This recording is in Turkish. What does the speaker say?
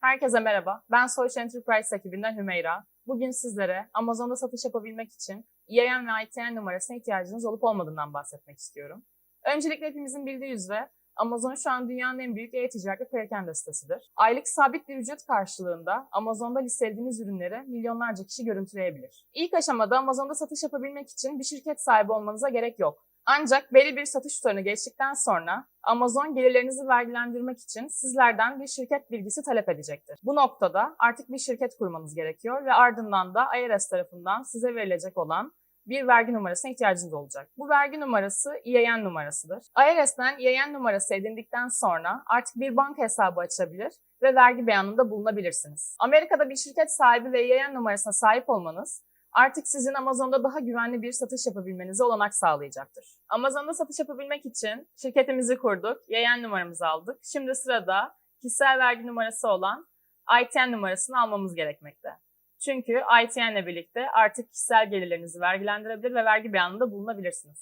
Herkese merhaba. Ben Soyş Enterprise ekibinden Hümeyra. Bugün sizlere Amazon'da satış yapabilmek için EIN ve ITN numarasına ihtiyacınız olup olmadığından bahsetmek istiyorum. Öncelikle hepimizin bildiği üzere Amazon şu an dünyanın en büyük e-ticaret perakende sitesidir. Aylık sabit bir ücret karşılığında Amazon'da listelediğiniz ürünleri milyonlarca kişi görüntüleyebilir. İlk aşamada Amazon'da satış yapabilmek için bir şirket sahibi olmanıza gerek yok. Ancak belli bir satış tutarını geçtikten sonra Amazon gelirlerinizi vergilendirmek için sizlerden bir şirket bilgisi talep edecektir. Bu noktada artık bir şirket kurmanız gerekiyor ve ardından da IRS tarafından size verilecek olan bir vergi numarasına ihtiyacınız olacak. Bu vergi numarası EIN numarasıdır. IRS'den EIN numarası edindikten sonra artık bir banka hesabı açabilir ve vergi beyanında bulunabilirsiniz. Amerika'da bir şirket sahibi ve EIN numarasına sahip olmanız artık sizin Amazon'da daha güvenli bir satış yapabilmenize olanak sağlayacaktır. Amazon'da satış yapabilmek için şirketimizi kurduk, EIN numaramızı aldık. Şimdi sırada kişisel vergi numarası olan ITN numarasını almamız gerekmekte. Çünkü ITN ile birlikte artık kişisel gelirlerinizi vergilendirebilir ve vergi beyanında bulunabilirsiniz.